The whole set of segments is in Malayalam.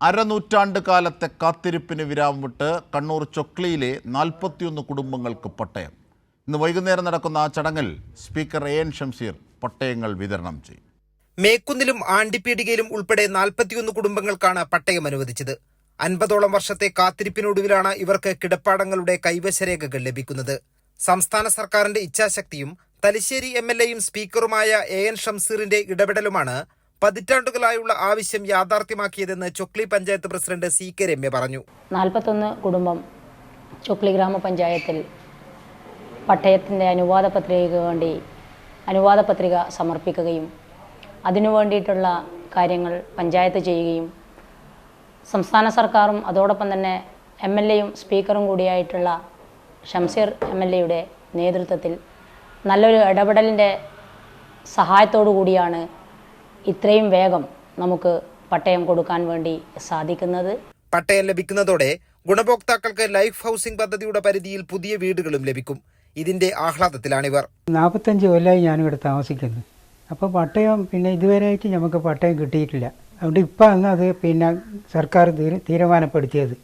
അരനൂറ്റാണ്ട് കാലത്തെ കാത്തിരിപ്പിന് വിരാമമിട്ട് കണ്ണൂർ ചൊക്ലിയിലെ നാൽപ്പത്തിയൊന്ന് കുടുംബങ്ങൾക്ക് പട്ടയം. ഇന്ന് വൈകുന്നേരം നടക്കുന്ന ആ ചടങ്ങിൽ സ്പീക്കർ എ എൻ ഷംസീർ പട്ടയങ്ങൾ വിതരണം ചെയ്യും. മേക്കുന്നിലും ആണ്ടിപ്പീടികയിലും ഉൾപ്പെടെ നാൽപ്പത്തിയൊന്ന് കുടുംബങ്ങൾക്കാണ് പട്ടയം അനുവദിച്ചത്. അൻപതോളം വർഷത്തെ കാത്തിരിപ്പിനൊടുവിലാണ് ഇവർക്ക് കിടപ്പാടങ്ങളുടെ കൈവശരേഖകൾ ലഭിക്കുന്നത്. സംസ്ഥാന സർക്കാരിന്റെ ഇച്ഛാശക്തിയും തലശ്ശേരി എം എൽ എയും സ്പീക്കറുമായ എ എൻ ഷംസീറിന്റെ ഇടപെടലുമാണ് പതിറ്റാണ്ടുകളായുള്ള ആവശ്യം യാഥാർത്ഥ്യമാക്കിയതെന്ന് Chokli panchayat president C K Ramya പറഞ്ഞു. നാൽപ്പത്തൊന്ന് കുടുംബം ചൊക്ലി ഗ്രാമപഞ്ചായത്തിൽ പട്ടയത്തിന്റെ അനുവാദ പത്രികയ്ക്ക് വേണ്ടി അനുവാദ പത്രിക സമർപ്പിക്കുകയും അതിനു വേണ്ടിയിട്ടുള്ള കാര്യങ്ങൾ പഞ്ചായത്ത് ചെയ്യുകയും സംസ്ഥാന സർക്കാരും അതോടൊപ്പം തന്നെ എം എൽ എയും സ്പീക്കറും കൂടിയായിട്ടുള്ള ഷംസീർ എം എൽ എയുടെ നേതൃത്വത്തിൽ നല്ലൊരു ഇടപെടലിന്റെ സഹായത്തോടു കൂടിയാണ് ഇത്രയും വേഗം നമുക്ക് പട്ടയം കൊടുക്കാൻ വേണ്ടി സാധിക്കുന്നത്. പട്ടയം ലഭിക്കുന്നതോടെ ഗുണഭോക്താക്കൾക്ക് ലൈഫ് ഹൗസിംഗ് പദ്ധതിയുടെ പരിധിയിൽ പുതിയ വീടുകളും ലഭിക്കും. ഇതിന്റെ ആഹ്ലാദത്തിലാണിവർ. നാൽപ്പത്തഞ്ച് കൊല്ലമായി ഞാനിവിടെ താമസിക്കുന്നു. അപ്പോൾ പട്ടയം പിന്നെ ഇതുവരെയായിട്ട് നമുക്ക് പട്ടയം കിട്ടിയിട്ടില്ല. അതുകൊണ്ട് ഇപ്പം അന്ന് അത് പിന്നെ സർക്കാർ തീരു തീരുമാനപ്പെടുത്തിയത്.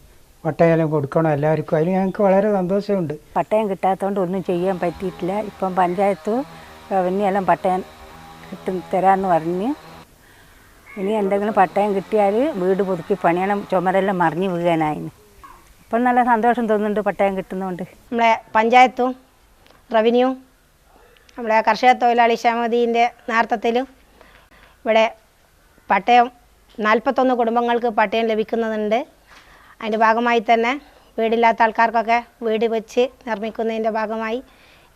പട്ടയം കൊടുക്കണം എല്ലാവർക്കും. അതിൽ ഞങ്ങൾക്ക് വളരെ സന്തോഷമുണ്ട്. പട്ടയം കിട്ടാത്തതുകൊണ്ട് ഒന്നും ചെയ്യാൻ പറ്റിയിട്ടില്ല. ഇപ്പം പഞ്ചായത്ത് റവന്യൂ എല്ലാം പട്ടയം കിട്ടും തരാമെന്ന് പറഞ്ഞ് ഇനി എന്തെങ്കിലും പട്ടയം കിട്ടിയാൽ വീട് പുതുക്കി പണിയണം ചുമരെല്ലാം മറിഞ്ഞു വീഴാനായിന്. ഇപ്പം നല്ല സന്തോഷം തോന്നുന്നുണ്ട് പട്ടയം കിട്ടുന്നതുകൊണ്ട് നമ്മളെ പഞ്ചായത്തും റവന്യൂ നമ്മളെ കർഷക തൊഴിലാളി ക്ഷമതിന്റെ നേതൃത്വത്തിലും ഇവിടെ പട്ടയം നാൽപ്പത്തൊന്ന് കുടുംബങ്ങൾക്ക് പട്ടയം ലഭിക്കുന്നുണ്ട് അതിന്റെ ഭാഗമായി തന്നെ വീടില്ലാത്ത ആൾക്കാർക്കൊക്കെ വീട് വെച്ച് നിർമ്മിക്കുന്നതിന്റെ ഭാഗമായി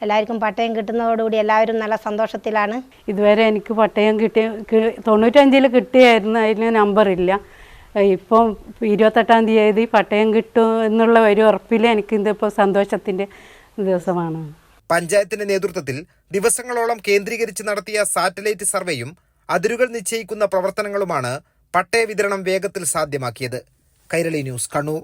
എല്ലാവർക്കും പട്ടയം കിട്ടുന്നതോടുകൂടി എല്ലാവരും നല്ല സന്തോഷത്തിലാണ്. ഇതുവരെ എനിക്ക് പട്ടയം കിട്ടിയ തൊണ്ണൂറ്റഞ്ചിൽ കിട്ടിയായിരുന്നു അതിന് നമ്പറില്ല ഇപ്പം ഇരുപത്തെട്ടാം തീയതി പട്ടയം കിട്ടും എന്നുള്ള ഒരു ഉറപ്പിൽ എനിക്ക് ഇതിപ്പോൾ സന്തോഷത്തിന്റെ ദിവസമാണ്. പഞ്ചായത്തിന്റെ നേതൃത്വത്തിൽ ദിവസങ്ങളോളം കേന്ദ്രീകരിച്ച് നടത്തിയ സാറ്റലൈറ്റ് സർവേയും അതിരുകൾ നിശ്ചയിക്കുന്ന പ്രവർത്തനങ്ങളുമാണ് പട്ടയ വിതരണം വേഗത്തിൽ സാധ്യമാക്കിയത്. കൈരളി ന്യൂസ് കണ്ണൂർ.